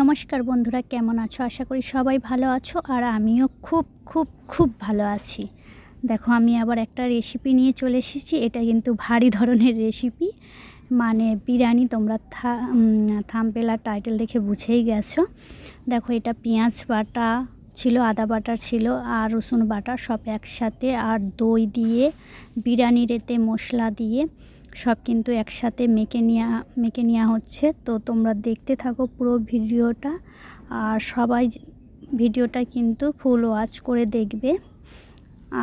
নমস্কার বন্ধুরা, কেমন আছো? আশা করি সবাই ভালো আছো আর আমিও খুব খুব খুব ভালো আছি। দেখো, আমি আবার একটা রেসিপি নিয়ে চলে এসেছি। এটা কিন্তু ভারী ধরনের রেসিপি মানে বিরিয়ানি, তোমরা থামপেল টাইটেল দেখে বুঝেই গেছো। দেখো, এটা পেঁয়াজ বাটা ছিল, আদা বাটা ছিল আর রসুন বাটা সব একসাথে আর দই দিয়ে, বিরিয়ানির এতে মশলা দিয়ে সব কিন্তু একসাথে মেখে নেওয়া মেখে নেওয়া হচ্ছে। তো তোমরা দেখতে থাকো পুরো ভিডিওটা। আর সবাই ভিডিওটা কিন্তু ফুল ওয়াচ করে দেখবে।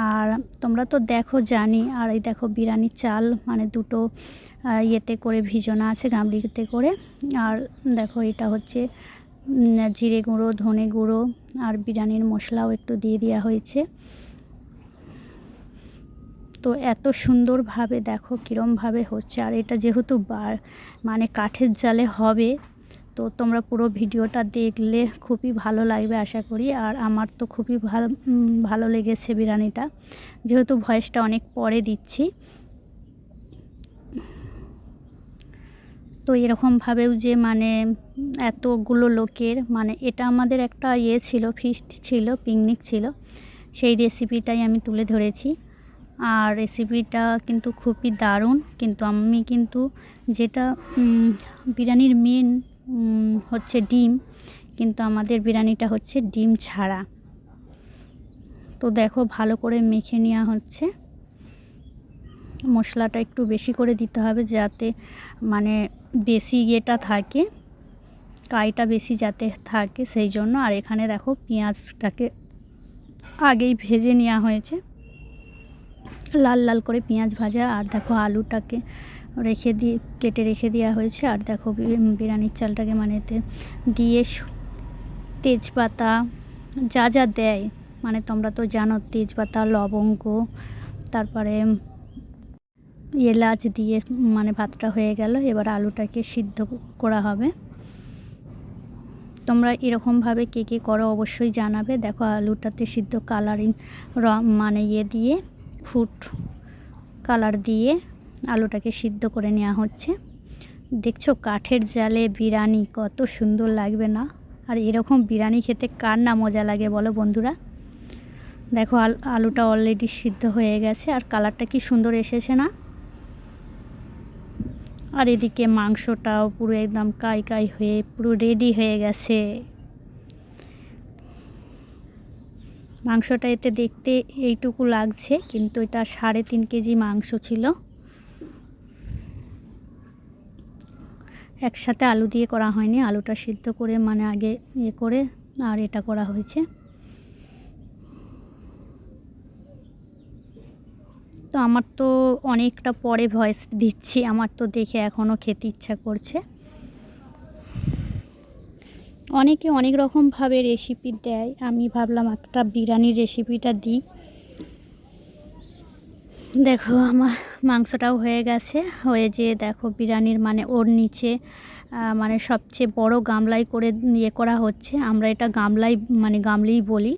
আর তোমরা তো দেখো, জানি। আর এই দেখো বিরিয়ানির চাল মানে দুটো ইয়েতে করে ভিজনা আছে, গামলিতে করে। আর দেখো এটা হচ্ছে জিরে গুঁড়ো, ধনে গুঁড়ো, আর বিরিয়ানির মশলাও একটু দিয়ে দেওয়া হয়েছে। তো এত সুন্দরভাবে দেখো কীরমভাবে হচ্ছে। আর এটা যেহেতু বার মানে কাঠের জালে হবে, তো তোমরা পুরো ভিডিওটা দেখলে খুবই ভালো লাগবে আশা করি। আর আমার তো খুবই ভালো ভালো লেগেছে বিরিয়ানিটা। যেহেতু ভয়েসটা অনেক পরে দিচ্ছি। তো এরকমভাবেও যে মানে এতগুলো লোকের মানে এটা আমাদের একটা ইয়ে ছিল ফিস্ট ছিল পিকনিক ছিল। সেই রেসিপিটাই আমি তুলে ধরেছি। আর রেসিপিটা কিন্তু খুবই দারুণ। কিন্তু আমি কিন্তু যেটা বিরিয়ানির মেন হচ্ছে ডিম, কিন্তু আমাদের বিরিয়ানিটা হচ্ছে ডিম ছাড়া। তো দেখো ভালো করে মেখে নেওয়া হচ্ছে। মশলাটা একটু বেশি করে দিতে হবে যাতে মানে বেশি ইয়েটা থাকে, কাইটা বেশি যাতে থাকে সেই জন্য। আর এখানে দেখো পেঁয়াজটাকে আগেই ভেজে নেওয়া হয়েছে। লাল লাল করে পেঁয়াজ ভাজা আর দেখো আলুটাকে রেখে দিয়ে, কেটে রেখে দেওয়া হয়েছে। আর দেখো বিরিয়ানির চালটাকে মানে দিয়ে তেজপাতা যা যা দেয় মানে তোমরা তো জানো তেজপাতা, লবঙ্গ, তারপরে এলাচ দিয়ে মানে ভাতটা হয়ে গেল। এবার আলুটাকে সিদ্ধ করা হবে। তোমরা এরকমভাবে কে কে করো অবশ্যই জানাবে। দেখো আলুটাতে সিদ্ধ কালারিং র মানে ইয়ে দিয়ে ফুড কালার দিয়ে আলুটাকে সিদ্ধ করে নেওয়া হচ্ছে। দেখছ কাঠের জালে বিরিয়ানি কত সুন্দর লাগবে না? আর এরকম বিরিয়ানি খেতে কার না মজা লাগে বলো বন্ধুরা? দেখো আলুটা অলরেডি সিদ্ধ হয়ে গেছে আর কালারটা কি সুন্দর এসেছে না? আর এদিকে মাংসটাও পুরো একদম কাই কাই হয়ে, পুরো রেডি হয়ে গেছে। মাংসটা এতে দেখতে এইটুকু লাগছে, কিন্তু এটা সাড়ে তিন কেজি মাংস ছিল। একসাথে আলু দিয়ে করা হয়নি, আলুটা সিদ্ধ করে মানে আগে ইয়ে করে, আর এটা করা হয়েছে। তো আমার তো অনেকটা পরে ভয়েস দিচ্ছি, আমার তো দেখে এখনও খেতে ইচ্ছা করছে। অনেকে অনেক রকমভাবে রেসিপি দেয়। আমি ভাবলাম একটা বিরিয়ানির রেসিপিটা দিই। দেখো, আমার মাংসটাও হয়ে গেছে। হয়ে যে দেখো বিরিয়ানির মানে ওর নিচে মানে সবচেয়ে বড় গামলাই করে ইয়ে করা হচ্ছে। আমরা এটা গামলাই মানে গামলিই বলি।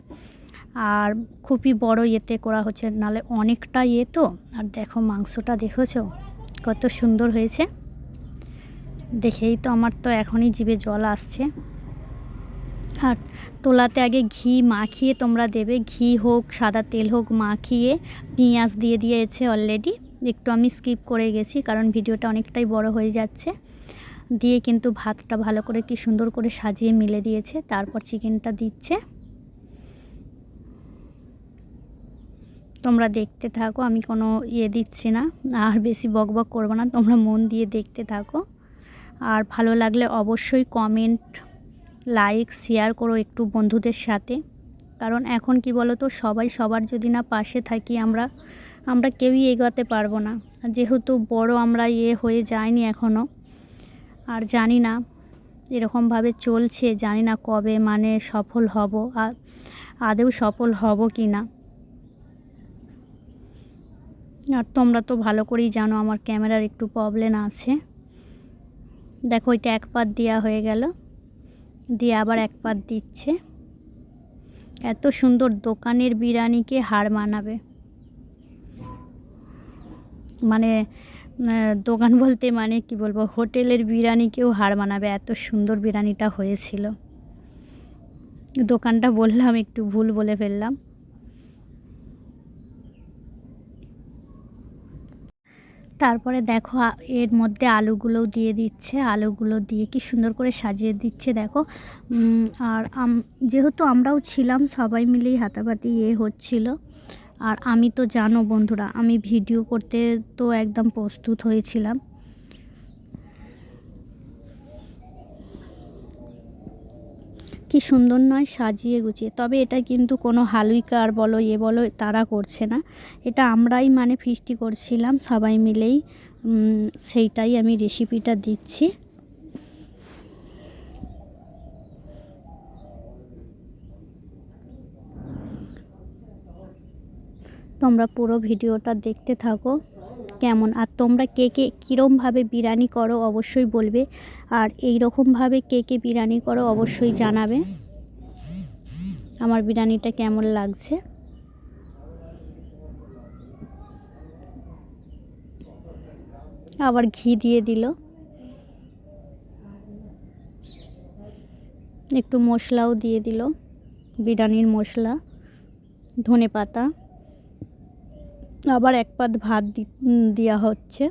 আর খুবই বড় ইয়েতে করা হচ্ছে, নালে অনেকটা ইয়ে তো। আর দেখো মাংসটা, দেখেছ? কত সুন্দর হয়েছে। দেখেই তো আমার তো এখনই জিভে জল আসছে। আর তোলাতে আগে ঘি মাখিয়ে তোমরা দেবে। ঘি হোক, সাদা তেল হোক, মাখিয়ে পেঁয়াজ দিয়ে দিয়েছে অলরেডি একটু আমি স্কিপ করে গেছি কারণ ভিডিওটা অনেকটাই বড় হয়ে যাচ্ছে। দিয়ে কিন্তু ভাতটা ভালো করে কি সুন্দর করে সাজিয়ে মিলে দিয়েছে। তারপর চিকেনটা দিচ্ছে। তোমরা দেখতে থাকো, আমি কোনো ইয়ে দিচ্ছি না। আর বেশি বক বক করব না, তোমরা মন দিয়ে দেখতে থাকো। আর ভালো লাগলে অবশ্যই কমেন্ট লাইক শেয়ার করো একটু বন্ধুদের সাথে। কারণ এখন কি বলো তো সবাই সবার যদি না পাশে থাকি আমরা আমরা কেউই এগোতে পারব না। যেহেতু বড় আমরা ইয়ে হয়ে যায়নি এখনও আর জানি না এরকমভাবে চলছে, জানি না কবে মানে সফল হব আর আদেও সফল হব কি না। আর তোমরা তো ভালো করেই জানো, আমার ক্যামেরার একটু প্রবলেম আছে। দেখো, ওইটা এক পাত দেওয়া হয়ে গেল। দিয়ে আবার এক পাত দিচ্ছে। এত সুন্দর দোকানের বিরিয়ানিকে হার মানাবে। মানে দোকান বলতে মানে কি বলব, হোটেলের বিরিয়ানিকেও হার মানাবে। এত সুন্দর বিরিয়ানিটা হয়েছিল। দোকানটা বললাম, একটু ভুল বলে ফেললাম। তারপরে দেখো এর মধ্যে আলুগুলোও দিয়ে দিচ্ছে। আলুগুলো দিয়ে কি সুন্দর করে সাজিয়ে দিচ্ছে, দেখো। আর যেহেতু আমরাও ছিলাম, সবাই মিলেই হাতাপাতি ইয়ে হচ্ছিল। আর আমি তো জানো বন্ধুরা, আমি ভিডিও করতে তো একদম প্রস্তুত হয়েছিলাম। কি সুন্দর নয় সাজিয়ে গুছিয়ে। তবে এটা কিন্তু কোনো হালুইকার বলো, এ বলো, তারা করছে না। এটা আমরাই মানে ফিস্টি করছিলাম, সবাই মিলেই সেইটাই আমি রেসিপিটা দিচ্ছি। তোমরা পুরো ভিডিওটা দেখতে থাকো। কেমন? আর তোমরা কে কে কীরমভাবে বিরিয়ানি করো অবশ্যই বলবে। আর এই রকমভাবে কে কে বিরিয়ানি করো অবশ্যই জানাবে। আমার বিরিয়ানিটা কেমন লাগছে? আবার ঘি দিয়ে দিল। একটু মশলাও দিয়ে দিল। বিরিয়ানির মশলা ধনে পাতা আবার এক পাত ভাত দেওয়া হচ্ছে।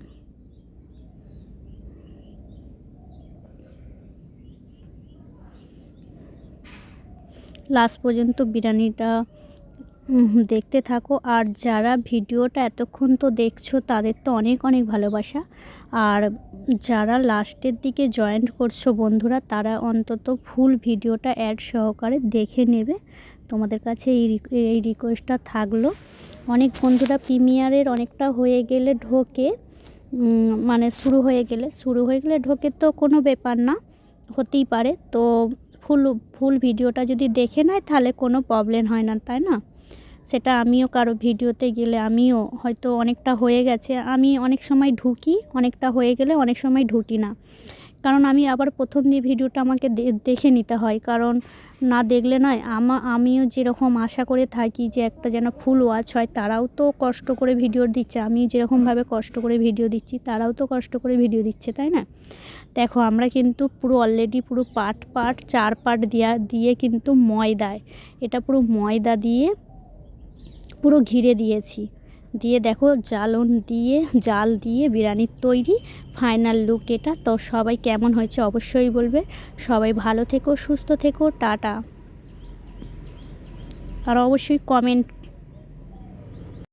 লাস্ট পর্যন্ত বিরিয়ানিটা দেখতে থাকো। আর যারা ভিডিওটা এতক্ষণ তো দেখছ, তাদের তো অনেক অনেক ভালোবাসা। আর যারা লাস্টের দিকে জয়েন্ট করছ বন্ধুরা, তারা অন্তত ফুল ভিডিওটা অ্যাড সহকারে দেখে নেবে। তোমাদের কাছে এই এই রিকোয়েস্টটা থাকল। অনেক বন্ধুরা প্রিমিয়ারের অনেকটা হয়ে গেলে ঢোকে মানে শুরু হয়ে গেলে, শুরু হয়ে গেলে ঢোকে তো কোনো ব্যাপার না, হতেই পারে। তো ফুল ফুল ভিডিওটা যদি দেখে নেয় তাহলে কোনো প্রবলেম হয় না, তাই না? সেটা আমিও কারও ভিডিওতে গেলে আমিও হয়তো অনেকটা হয়ে গেছে। আমি অনেক সময় ঢুকি, অনেকটা হয়ে গেলে অনেক সময় ঢুকি না। কারণ আমি আবার প্রথম দিয়ে ভিডিওটা আমাকে দেখে নিতে হয়। কারণ না দেখলে নয়, আমা, আমিও যেরকম আশা করে থাকি যে একটা যেন ফুল ওয়াচ হয়, তারাও তো কষ্ট করে ভিডিও দিচ্ছে। আমি যেরকমভাবে কষ্ট করে ভিডিও দিচ্ছি, তারাও তো কষ্ট করে ভিডিও দিচ্ছে, তাই না? দেখো, আমরা কিন্তু পুরো অলরেডি পুরো পাট পাট, চার পাট দিয়া, দিয়ে কিন্তু ময়দায়, এটা পুরো ময়দা দিয়ে পুরো ঘিরে দিয়েছি। দিয়ে দেখো জালন দিয়ে, জাল দিয়ে বিরিয়ানির তৈরি ফাইনাল লুক এটা। তো সবাই কেমন হয়েছে অবশ্যই বলবে। সবাই ভালো থেকো, সুস্থ থেকো, টাটা। আর অবশ্যই কমেন্ট